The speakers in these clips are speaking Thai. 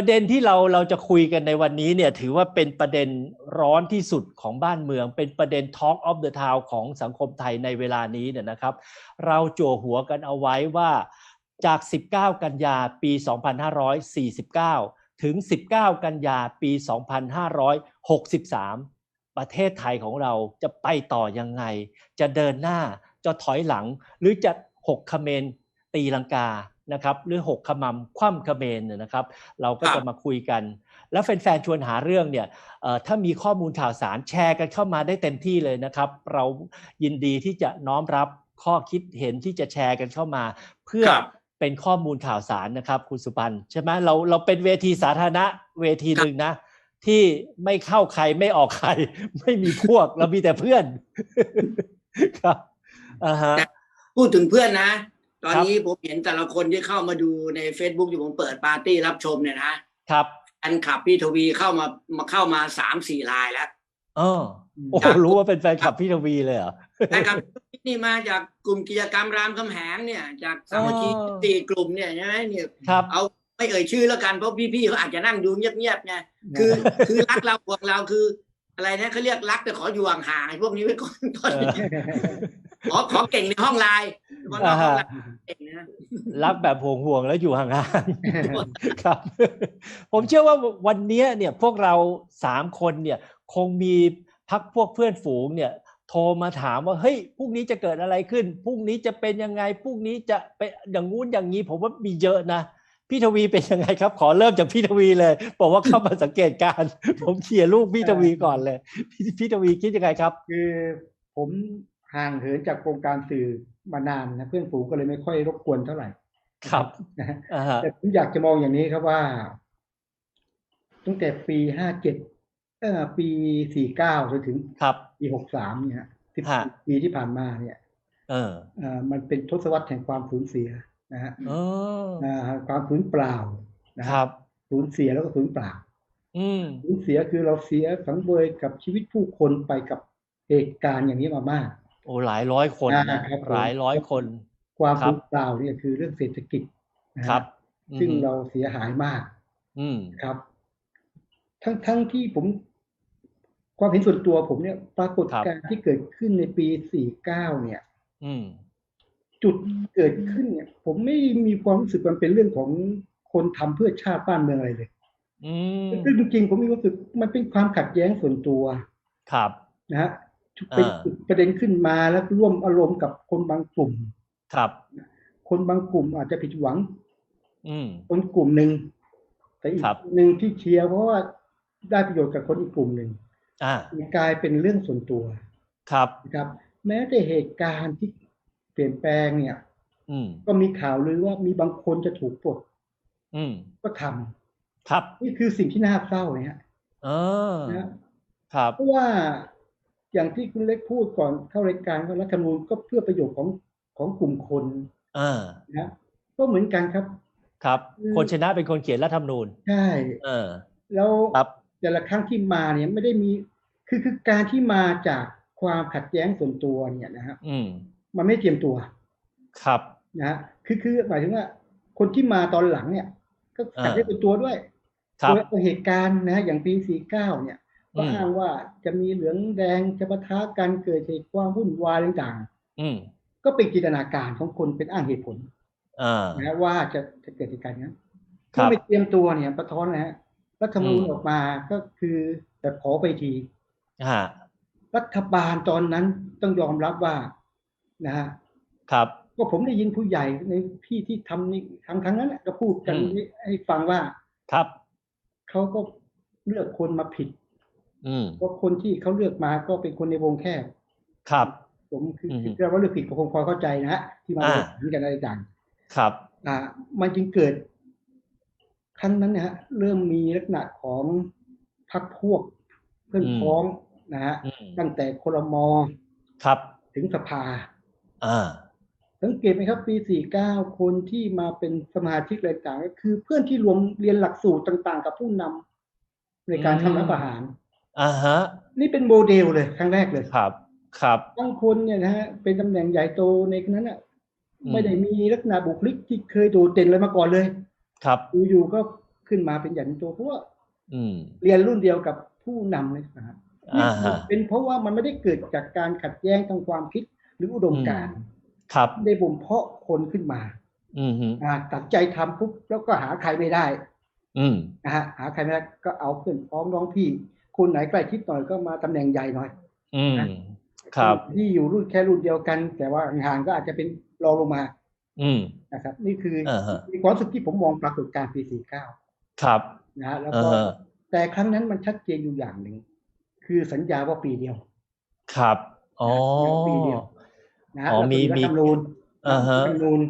ประเด็นที่เราเราจะคุยกันในวันนี้เนี่ยถือว่าเป็นประเด็นร้อนที่สุดของบ้านเมือง เป็นประเด็น Talk of the Town ของสังคมไทยในเวลานี้เนี่ยนะครับ เราจั่วหัวกันเอาไว้ว่าจาก 19 กันยาปี 2549 ถึง 19 กันยาปี 2563 ประเทศไทยของเราจะไปต่อยังไง จะเดินหน้าจะถอยหลัง หรือจะหกเมร ตีลังกานะครับหรือหกขมำคว่ำเขมรเนี่ยนะครับ เราก็ครับจะมาคุยกัน แล้วแฟนๆชวนหาเรื่องเนี่ยเอ่อถ้ามีข้อมูลข่าวสารแชร์กันเข้ามาได้เต็มที่เลยนะครับ เรายินดีที่จะน้อมรับข้อคิดเห็นที่จะแชร์กันเข้ามา เพื่อครับเป็นข้อมูลข่าวสารนะครับคุณสุปันใช่ไหมเราเราเป็นเวทีสาธารณะเวทีหนึ่งนะ ที่ไม่เข้าใครไม่ออกใคร ไม่มีพวกเรามีแต่เพื่อนครับอ่าฮะพูดถึงเพื่อนนะ ตอนครับนี้ผมเห็นแต่ละคนที่เข้ามาดูใน Facebook ที่ผมเปิดปาร์ตี้รับชมเนี่ยนะครับแฟนคลับพี่ทวีเข้ามามาเข้ามาสามสี่รายแล้วเออโอ้ครับรู้ว่าเป็นแฟนคลับพี่ทวีเลยเหรอนะครับนี่มาจากกลุ่มกิจกรรมรามคำแหงเนี่ย จากสามัคคีอ๋อสี่กลุ่มเนี่ยใช่ไหมเนี่ยครับเอาไม่เอ่ยชื่อแล้วกันเพราะพี่ๆเขาอาจจะนั่งดูเงียบๆไงคือคือรักเราห่วงเราคือ อะไรนะเขาเรียกรักแต่ขออยู่ห่างๆไอ้พวกนี้ไว้ก่อนตอนนี้ขอขอเก่งในห้องไลน์ คนนอกห้องไลน์เก่งนะรักแบบห่วงห่วงๆแล้วอยู่ห่างๆครับ ผมเชื่อว่าวันเนี้ยเนี่ยพวกเราสามคนเนี่ยคงมีพักพวกเพื่อนฝูงเนี่ยโทรมาถามว่าเฮ้ยพรุ่งนี้จะเกิดอะไรขึ้นพรุ่งนี้จะเป็นยังไงพรุ่งนี้จะเป็นอย่างงู้นอย่างนี้ ผมว่ามีเยอะนะพี่ทวีเป็นยังไงครับ ขอเริ่มจากพี่ทวีเลยบอกว่าเข้ามาสังเกตการณ์ผมเชียร์ลูกพี่ทวีก่อนเลยพี่พี่ทวีคิดยังไงครับ คือผมห่างเหินจากวงการสื่อ มานานนะเพื่อนฝูงก็เลยไม่ค่อยรบกวนเท่าไหร่ ครับนะฮะอ่าฮะแต่ผมอยากจะมองอย่างนี้ครับว่าตั้งแต่ปีห้าเจ็ดเอ่อปีสี่เก้าจนถึงครับปีหกสามเนี่ยสิบฮะปีที่ผ่านมาเนี่ย เออเอ่อมันเป็นทศวรรษแห่งความสูญเสียนะฮะเอออ่าความสูญเปล่านะคฮะรับสูญเสียแล้วก็สูญเปล่าอืมสูญเสียคือเราเสียสังเวยกับชีวิตผู้คนไปกับเหตุการณ์อย่างนี้มามาก โอ้หลายร้อยคนอ่านะครับผมหลายร้อยคน ความครับสูญเปล่าเนี่ยคือเรื่องเศรษฐกิจนะฮะครับ ซึ่งอืมเราเสียหายมาก อืมครับ ทั้งทั้งที่ผม ความเห็นส่วนตัวผมเนี่ย ปรากฏครับการณ์ที่เกิดขึ้นในปี49เนี่ย อืมจุดเกิดขึ้นเนี่ย ผมไม่มีความรู้สึกมันเป็นเรื่องของคนทำเพื่อชาติบ้านเมืองอะไรเลยอืมซึ่งจริงๆผมมีความรู้สึกมันเป็นความขัดแย้งส่วนตัว ครับนะฮะ เป็นอ่าจุดประเด็นขึ้นมาแล้วร่วมอารมณ์กับคนบางกลุ่ม ครับ คนบางกลุ่มอาจจะผิดหวัง อืมคนกลุ่มหนึ่งแต่อีกครับหนึ่งที่เชียร์เพราะว่าได้ประโยชน์กับคนอีกกลุ่มหนึ่งอ่ากลายเป็นเรื่องส่วนตัว ครับนะครับ แม้แต่เหตุการณ์ที่เปลี่ยนแปลงเนี่ยอืมก็มีข่าวลือว่ามีบางคนจะถูกปลดอืมก็ทำครับ นี่คือสิ่งที่น่าเศร้าเนี่ยเออนะครับเพราะว่า อย่างที่คุณเล็กพูดก่อนเข้ารายการว่ารัฐธรรมนูญก็เพื่อประโยชน์ของของกลุ่มคนอ่านะก็เหมือนกันครับ ครับคือคนชนะเป็นคนเขียนรัฐธรรมนูญใช่เออ แล้วครับแต่ละครั้งที่มาเนี่ยไม่ได้มีคือคือการที่มาจากความขัดแย้งส่วนตัวเนี่ยนะฮะอืมมันไม่เตรียมตัว ครับนะฮะคือคือหมายถึงว่า คนที่มาตอนหลังเนี่ย ก็ขัดแย้งส่วนตัวด้วยครับตัวเหตุการณ์นะฮะอย่างปี49เนี่ย ก็อืมอ้างว่าจะมีเหลืองแดงจะปะทะกันเกิดเหตุความวุ่นวายต่างอืมๆก็เป็นจินตนาการของคนเป็นอ้างเหตุผลอ่านะฮะว่าจะจะเกิดเหตุการณ์อย่างนั้นครัถ้าบไม่เตรียมตัวเนี่ยประท้อนนะฮะรัฐธรรมนูญอืมออกมาก็คือแต่ขอไปทีฮะรัฐบาลตอนนั้นต้องยอมรับว่านะฮะครับก็ผมได้ยินผู้ใหญ่ในพี่ที่ทำในครั้งครั้งนั้นน่ะก็พูดกันอืมให้ฟังว่าครับเขาก็เลือกคนมาผิดอืม เพราะคนที่เขาเลือกมาก็เป็นคนในวงแคบ ครับ ผมคืออมคิดว่าเลือกผิดก็คงพอเข้าใจนะฮะที่มาอ่าเหมือนกันอะไรต่างครับ อ่า มันจึงเกิด ครั้งนั้นนะฮะเริ่มมีลักษณะของพรรคพวกเพื่อนอืมพ้องนะฮะอืมตั้งแต่ครมครับ ถึงสภา อ่า สังเกตไหมครับปี 49 คนที่มาเป็นสมาชิกอะไรต่างก็คือเพื่อนที่รวมเรียนหลักสูตรต่าง ๆ กับผู้นำในการอืมทำรัฐประหาร อ่าฮะ นี่เป็นโมเดลเลยครั้งแรกเลยครับ ครับบางคนเนี่ยนะฮะเป็นตำแหน่งใหญ่โตในนั้นน่ะอืมไม่ได้มีลักษณะบุคลิกที่เคยโดดเด่นเลยมาก่อนเลย ครับอยู่ๆก็ขึ้นมาเป็นใหญ่เป็นโตเพราะว่าอืมเรียนรุ่นเดียวกับผู้นำในสหรัฐอ่าฮะเป็นเพราะว่ามันไม่ได้เกิดจากการขัดแย้งทางความคิดหรืออุดมการณ์ครับได้บ่มเพาะคนขึ้นมา อืมฮึอ่าตัดใจทำปุ๊บแล้วก็หาใครไม่ได้ อืมนะฮะหาใครไม่ได้ก็เอาเพื่อนพ้องน้องพี่ คนไหนใกล้ชิดหน่อยก็มาตำแหน่งใหญ่หน่อย อืมครับ ที่อยู่รุ่นแค่รุ่นเดียวกัน แต่ว่าห่างๆก็อาจจะเป็นรองลงมา อืมนะครับ นี่คืออ่าฮะมีความรู้สึกที่ผมมองปรากฏการณ์ปี49ครับนะฮะแล้วอ่าก็ฮะแต่ครั้งนั้นมันชัดเจนอยู่อย่างหนึ่งคือสัญญาว่าปีเดียว ครับอ๋อปีเดียวนะฮะอ๋อแล้วก็มีรัฐมีธรรมนูญอ่าฮะรัฐธรรมนูญ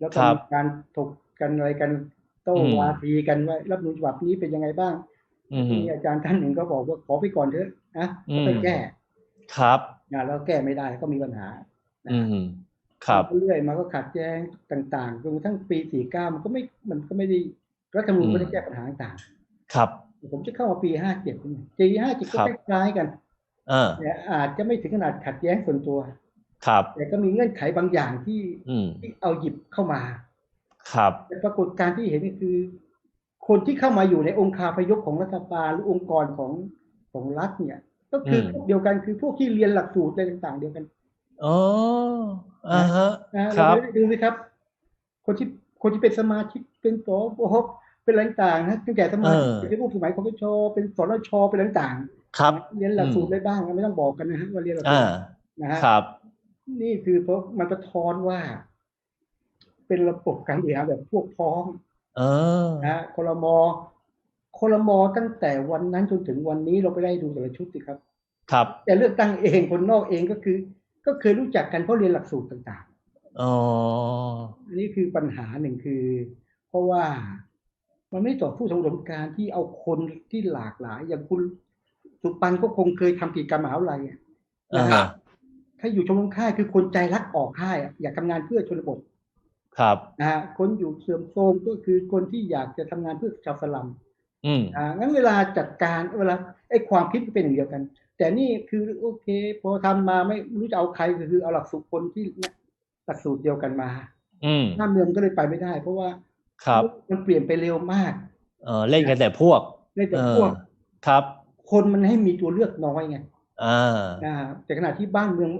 แล้วก็ครับมีการถกกันอะไรกันโต้อืมวาทีกันว่ารัฐธรรมนูญฉบับนี้เป็นยังไงบ้างอื มฮึมีอาจารย์ท่านหนึ่งก็บอกว่าขอไปก่อนเถอะนะอืมแล้วไปแก้ ครับนะแล้วแก้ไม่ได้ก็มีปัญหานะอืมฮึครับเรื่อยมาก็ขัดแย้งต่างๆจนกระทั่งปี49มันก็ไม่มันก็ไม่ได้รัฐธรรมนูญอืมไม่ได้แก้ปัญหาต่างครับๆผมจะเข้ามาปี57นี่ปี57ก็ครับคล้ายๆกันอ่าแต่อาจจะไม่ถึงขนาดขัดแย้งส่วนตัว ครับ แต่ก็มีเงื่อนไขบางอย่างที่อืมที่เอาหยิบเข้ามา ครับแต่ปรากฏการณ์ที่เห็นก็คือ คนที่เข้ามาอยู่ในองค์คาพยพของรัฐบาลหรือองค์กรของของรัฐเนี่ย ก็คือพวกเดียวกันคือพวกที่เรียนหลักสูตรอะไรต่างๆ เดียวกันอ๋ออ่าฮะนะครับเราไม่ได้ดูสิครับ คนที่คนที่เป็นสมาชิกเป็นสวเป็นอะไรต่างๆนะตั้งแต่สมาชิกเออเป็นผู้สมัยคอปชเป็นสนชเป็นอะไรต่างครับๆเรียนหลักสูตรได้บ้างไม่ต้องบอกกันนะฮะว่าเรียนหลักสูอ่าตรนะฮะครับ นี่คือเพราะมันสะท้อนว่า เป็นระบบการบริหารแบบพวกพ้อง เออนะฮะคลมคลมตั้งแต่วันนั้นจนถึงวันนี้เราไปได้ดูแต่ละชุดสิครับ ครับ แต่เลือกตั้งเองคนนอกเองก็คือ ก็เคยรู้จักกันเพราะเรียนหลักสูตรต่างอ๋อๆอันนี้คือปัญหาหนึ่งคือ เพราะว่ามันไม่ได้ต่อผู้ทรงอุดมการณ์ที่เอาคนที่หลากหลาย อย่างคุณสุปันก็คงเคยทำกิจกรรมมหาวิทยาลัยอะอ่านะคฮะรับถ้าอยู่ชมรมค่ายคือคนใจรักออกค่ายอะอยากทำงานเพื่อชนบท ครับนะฮะคนอยู่เสื่อมโทรมก็คือคนที่อยากจะทำงานเพื่อชาวสลัมอืมอ่างั้นเวลาจัดการเวลาไอ้ความคิดมันเป็นอย่างเดียวกัน แต่นี่คือโอเค พอทำมาไม่รู้จะเอาใครก็คือเอาหลักสูตรคนที่เนี่ยหลักสูตรเดียวกันมา อืมหน้าเมืองก็เลยไปไม่ได้ เพราะว่าครับมันเปลี่ยนไปเร็วมาก เออเล่นกันแต่พวกในแต่เอพวอกครับ คนมันให้มีตัวเลือกน้อยไงอ่าอ่าแต่ขณะที่บ้านเมือง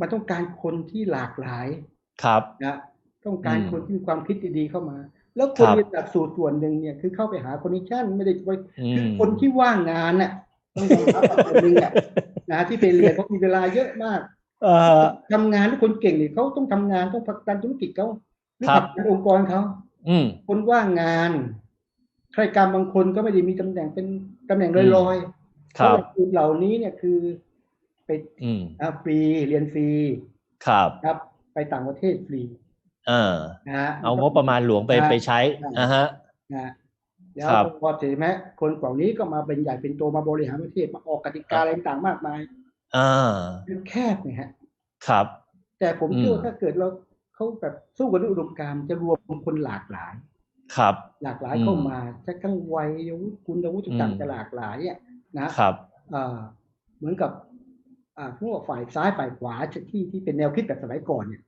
มันต้องการคนที่หลากหลายครับนะ ต้องการอืมคนที่มีความคิดดีๆเข้ามา แล้วคนครับเรียนหลักสูตรส่วนหนึ่งเนี่ยคือเข้าไปหาคอนเนคชั่นไม่ได้ไปอืคือมคนที่ว่างงานน่ะต้องยอมรับว่าคนหนึงอะนะที่ไปเรียนเพราะมีเวลาเยอะมากเออทำงานทุกคนเก่งเนี่ยเขาต้องทำงานต้องผลักดันธุรกิจเขาหรือครัผบลักดันองค์กรเขาอืมคนว่างงานใครการบางคนก็ไม่ได้มีตำแหน่งเป็นตำแหน่งลอยๆครับเพาะหลักสูตรเหล่านี้เนี่ยคือไปอืมอ่าฟรีเรียนฟรีครับครับ ไปต่างประเทศฟรี เออนะฮะเอางบประมาณหลวงไปครับไปใช้ครับอ่าฮะนะฮะแล้วครับพอเสร็จไหมคนเหล่านี้ก็มาเป็นใหญ่เป็นโตมาบริหารประเทศมาออกกติกาอะไรต่างๆมากมายอ่ามันแคบเนี่ยฮะ ครับ แต่ผมเชื่ออืว่ามถ้าเกิดเราเขาแบบสู้กันด้วยอุดมการณ์จะรวมคนหลากหลาย ครับ หลากหลายอืมเข้ามาจะทั้งวัยวุฒิคุณวุฒิต่างอืมจะหลากหลายอะนะครับอ่าเหมือนกับอ่าพวกฝ่ายซ้ายฝ่ายขวาที่ที่เป็นแนวคิดแบบสมัยก่อนเนี่ยอ่า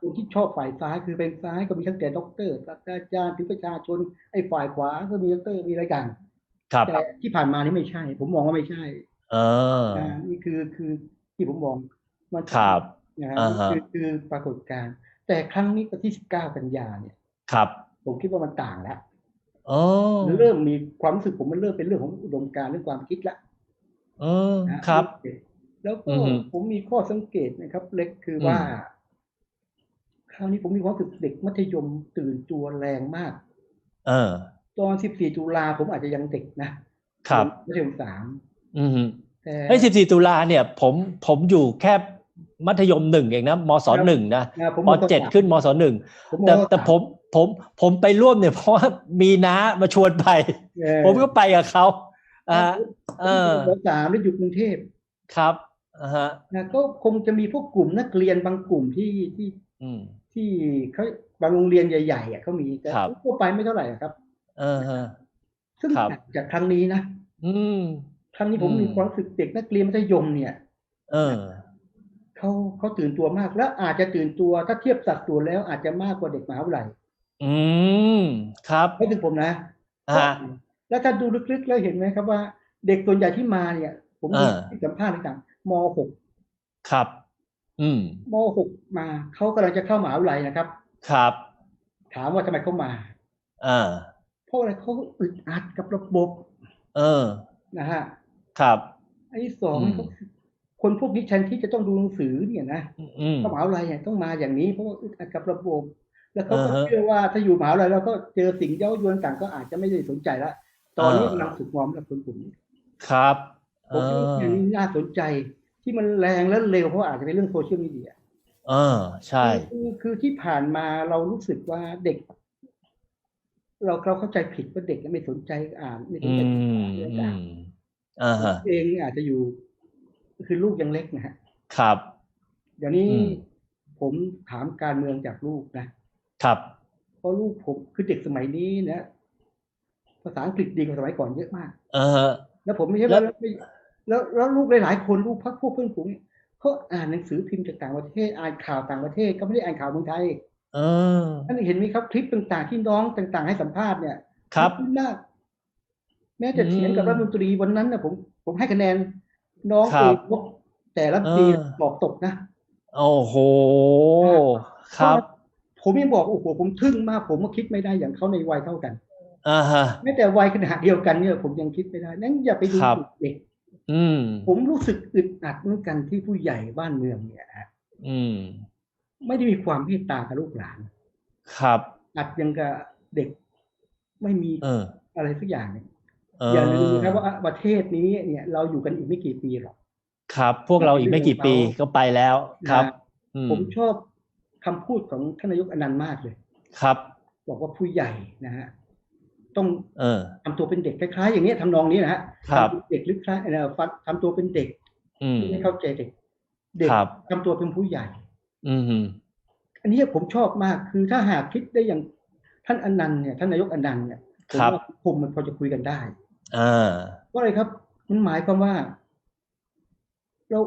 คนที่ชอบฝ่ายซ้ายคือเป็นซ้ายก็มีตั้งแต่ด็อกเตอร์ศาสตราจารย์ถึงประชาชน ไอ้ฝ่ายขวาก็มีด็อกเตอร์มีอะไรกันครับแต่ที่ผ่านมานี่ไม่ใช่ ผมมองว่าไม่ใช่ เอออ่านี่คือคือที่ผมมองมันครับนะฮะอ่าฮะคือคือปรากฏการณ์แต่ครั้งนี้วันที่19กันยาเนี่ย ครับ ผมคิดว่ามันต่างแล้วอ๋อมันเริ่มมีความรู้สึกผมมันเริ่มเป็นเรื่องของอุดมการณ์เรื่องความคิดละเออนะฮะครับ แล้วก็อือฮึผมมีข้อสังเกตนะครับ เล็กคืออมว่า คราวนี้ผมมีความรู้สึกเด็กมัธยมตื่นตัวแรงมาก เออ ตอน14ตุลาผมอาจจะยังเด็กนะครับมัธยมสามอืมแต่ไอ้สิบสี่ตุลาเนี่ย ผมผมอยู่แค่มัธยมหนึ่งเองนะมศหนึ่งนะนะผมปมเจ็ดสามขึ้นมศหนึ่งผมแต่มแต่สาผมผมผมไปร่วมเนี่ย เพราะว่ามีน้ามาชวนไปเออผมก็ไปกับเขาอ่าเออผมมสามแล้วอยู่กรุงเทพครับอ่าฮะนะก็คงจะมีพวกกลุ่มนักเรียนบางกลุ่มที่ที่อืม ที่เขาบางโรงเรียนใหญ่ๆอะเขามีแต่ครับทั่วไปไม่เท่าไหร่อะครับ เออฮะซึ่งครับต่างจากครั้งนี้นะอืมครั้งนี้ผมอืมมีความรู้สึกเด็กนักเรียนมัธยมเนี่ย เออเขาเขาตื่นตัวมากและอาจจะตื่นตัวถ้าเทียบสัดส่วนแล้วอาจจะมากกว่าเด็กมหาวิทยาลัยอืมครับไม่ถึงผมนะฮะแล้วถ้าดูลึกๆแล้วเห็นไหมครับว่า เด็กส่วนใหญ่ที่มาเนี่ย ผมเออที่สัมภาษณ์ต่างๆมหกครับ อืมมหกมาเขากำลังจะเข้ามหาวิทยาลัยนะครับ ครับ ถามว่าทำไมเขามาอ่าเพราะอะไรเขาอึดอัดกับระบบ เออนะฮะครับอันที่สองอืมเขาคนพวกนี้แทนที่จะต้องดูหนังสือเนี่ยนะอืมเข้ามหาวิทยาลัยเนี่ยต้องมาอย่างนี้เพราะว่าอึดอัดกับระบบ แล้วเขาก็อ่าฮะเชื่อว่าถ้าอยู่มหาวิทยาลัยแล้วก็เจอสิ่งเย้ายวนต่างก็อาจจะไม่ได้สนใจละตอนนี้อ่ากำลังฝึกงอมกับคนกลุ่มนี้ครับผมคิดว่าอย่างนี้น่าสนใจ ที่มันแรงและเร็วเพราะอาจจะเป็นเรื่องโซเชียลมีเดียเออ ใช่คือคือที่ผ่านมาเรารู้สึกว่าเด็ก เราเราเข้าใจผิดว่าเด็กไม่สนใจอ่านไม่สนอืใจมเรื่องอือ่านมอ่าฮะเองอาจจะอยู่ คือลูกยังเล็กนะฮะครับ เดี๋ยวนี้อืมผมถามการเมืองจากลูกนะครับเพราะลูกผมคือเด็กสมัยนี้นะภาษาอังกฤษดีกว่าสมัยก่อนเยอะมาก เออฮะแล้วผมไม่ใช่แล้ว่าวไม่ แล้วแล้วลูกหลายๆคนลูกพักพวกเพื่อนฝูงเนี่ยเขาอ่านหนังสือพิมพ์จากต่างประเทศอ่านข่าวต่างประเทศก็ไม่ได้อ่านข่าวเมืองไทยเออท่านเห็นไหมครับคลิปต่างๆที่น้องต่างๆ ให้สัมภาษณ์เนี่ย ครับขอณมาก แม้แต่เถียงกับอืมรัฐมนตรีวันนั้นนะผมผมให้คะแนน น้องครัเอบงแต่รัฐมนตรีเออบอกตกนะโอ้โหครับ ผมยังบอกโอ้โหผมทึ่งมาก ผมก็คิดไม่ได้อย่างเขาในวัยเท่ากันอ่าฮะแม้แต่วัยขนาดเดียวกันเนี่ย ผมยังคิดไม่ได้ นั้นอย่าไปดูครับเด็กอืม ผมรู้สึกอึดอัดเหมือนกันที่ผู้ใหญ่บ้านเมืองเนี่ยฮะอืมไม่ได้มีความเมตตากับลูกหลาน ครับ อัดยังกับเด็กไม่มีเอออะไรสักอย่างเนี่ยเอออย่าลืมนะครับว่าประเทศนี้เนี่ยเราอยู่กันอีกไม่กี่ปีหรอกครับ พวกเราอีกไม่กี่ปีก็ไปแล้วครับนะอืมผมชอบคำพูดของท่านนายกอนันต์มากเลย ครับ บอกว่าผู้ใหญ่นะฮะ ต้องเออทำตัวเป็นเด็กคล้ายๆอย่างนี้ยทำนองนี้นะฮะครับทำเป็นเด็กหรือคล้ายเอ่อฟัดทำตัวเป็นเด็กอืมไม่เข้าใจเด็ก เด็กครับทำตัวเป็นผู้ใหญ่ อืมอันนี้ผมชอบมากคือถ้าหากคิดได้อย่างท่านอนันต์เนี่ยท่านนายกอนันต์เนี่ยผมครับว่าผมมันพอจะคุยกันได้อ่าเพราะอะไรครับ มันหมายความว่า เรา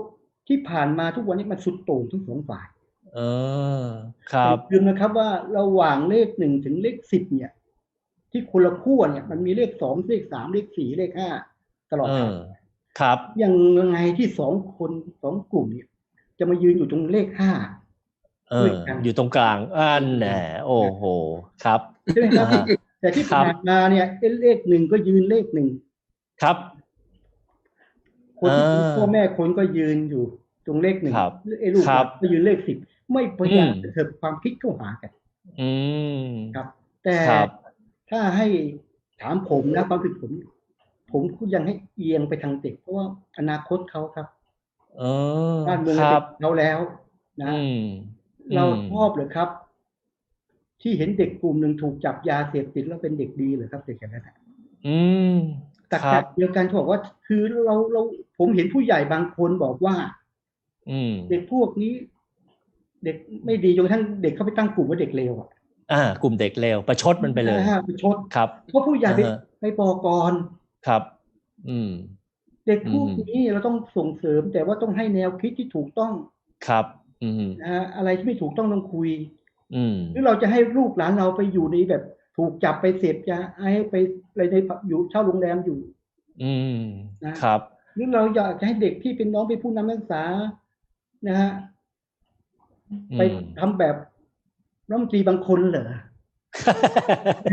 ที่ผ่านมาทุกวันนี้มันสุดโต่งทั้งสองฝ่าย เออ ครับอย่าลืมนะครับว่าระหว่างเลขหนึ่งถึงเลขสิบเนี่ย ที่คนละขั้วเนี่ย มันมีเลขสองเลขสามเลขสี่เลขห้าตลอดเอทางอครับยังไงที่สองคนสองกลุ่มเนี่ย จะมายืนอยู่ตรงเลขห้าเอด้วอยกันอยู่ตรงกลางอันแหนโอ้โหครับใช่ไหมครับอ่าแต่ที่ครับผ่านมาเนี่ยเอ้เลขหนึ่งก็ยืนเลขหนึ่งครับ คนที่เป็นอ่าพ่อแม่คนก็ยืนอยู่ตรงเลขหนึ่งครับไอ้ลูกครับก็ยืนเลขสิบไม่พยายามอืมจะเถิบความคิดเข้าหากัน อืมครับ แต่ครับ ถ้าให้ถามผมนะความคิดผม ผมก็ยังให้เอียงไปทางเด็กเพราะว่าอนาคตเขาครับเออบ้านเมืองคเด็รับกเราแล้ว นะอืมเราอืมชอบเลยครับ ที่เห็นเด็กกลุ่มหนึ่งถูกจับยาเสพติดแล้วเป็นเด็กดีเหรอครับเด็กอย่างนั้นอะอืมแต่ครัขบณะเดียวกันเขาบอกว่า คือเราเราผมเห็นผู้ใหญ่บางคนบอกว่า อืม เด็กพวกนี้ เด็กไม่ดีจนกระทั่งเด็กเขาไปตั้งกลุ่มว่าเด็กเลวอะ อ่ากลุ่มเด็กเลวประชดมันไปเลยอ่าไปชดครับเพราะผู้ใหญ่ไปอ่าฮะไปบอกก่อนครับ อืม เด็กพวกอืมนี้เราต้องส่งเสริม แต่ว่าต้องให้แนวคิดที่ถูกต้องครับ อืมนะฮะอะไรที่ไม่ถูกต้องต้องคุย อืมหรือเราจะให้ลูกหลานเราไปอยู่ในแบบ ถูกจับไปเสพยาไอไปอะไรในอยู่เช่าโรงแรมอยู่ อืมนะครับ หรือเราอยากจะให้เด็กที่เป็นน้องเป็นผู้นำนักศึกษานะฮะอืมไปทำแบบ รัฐมนตรีบางคนเหรอ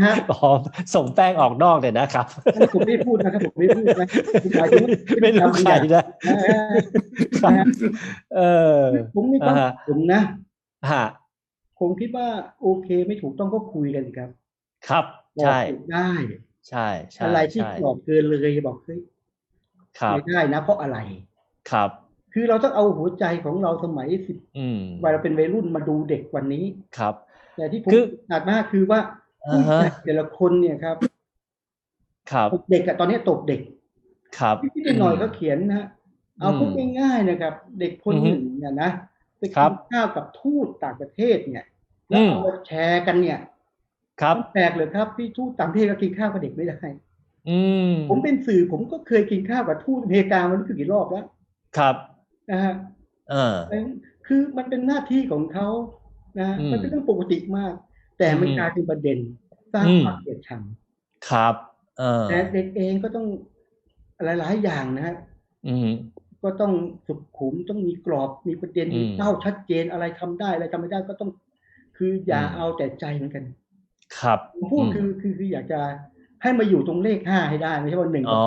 ฮะอ๋อส่งแป้งออกนอกเลยนะครับอันนี้ผมไม่ได้พูดนะครับผมไม่ได้พูดนะผมหมายถึงว่าไม่รู้ใครนะนะฮะครับนะฮะเออผมมีความอ่าฮะผมนะฮะผมคิดว่าโอเคไม่ถูกต้องก็คุยกันสิครับ ครับบอกใช่ถูกได้ ใช่ใช่อะไรที่ใช่บอกเกินเลยบอกเฮ้ยครับไม่ได้นะ เพราะอะไร ครับ คือเราต้องเอาหัวใจของเราสมัยสิบอืมวัยเราเป็นวัยรุ่นมาดูเด็กวันนี้ครับ แต่ที่ผมคืออาดมากคือว่าอ่าผู้ฮะใหญ่แต่ละคนเนี่ยครับ ครับเด็กอะตอนนี้ตบเด็ก ครับพี่ๆหน่อยๆเขาเขียนนะเอาพูดง่ายๆนะครับ เด็กคนอือหฮึนึ่งเนี่ยนะไปครักิบนข้าวกับทูตต่างประเทศเนี่ย แล้วอืมเอามาแชร์กันเนี่ย ครับมันแปลกเลยครับพี่ทูตต่างประเทศก็กินข้าวกับเด็กไม่ได้อืมผมเป็นสื่อผมก็เคยกินข้าวกับทูตอเมริกามันคือกี่รอบแล้ว ครับนะฮะเออคือมันเป็นหน้าที่ของเขา นะอืมมันเป็นเรื่องปกติมาก แต่มันอืมกลายเป็นประเด็นสร้างอืมความเกลียดชังครับ เออแต่เด็กเองก็ต้องหลาย ๆ อย่างนะฮะอืมก็ต้องสุขุมต้องมีกรอบมีประเด็นอืมมีเป้าชัดเจนอะไรทำได้อะไรทำไม่ได้ก็ต้อง คืออย่าอืมเอาแต่ใจเหมือนกัน ครับผมพูดอืมคือคือคืออยากจะให้มาอยู่ตรงเลขห้าให้ได้ไม่ใช่ว่าหนึ่งอ๋อ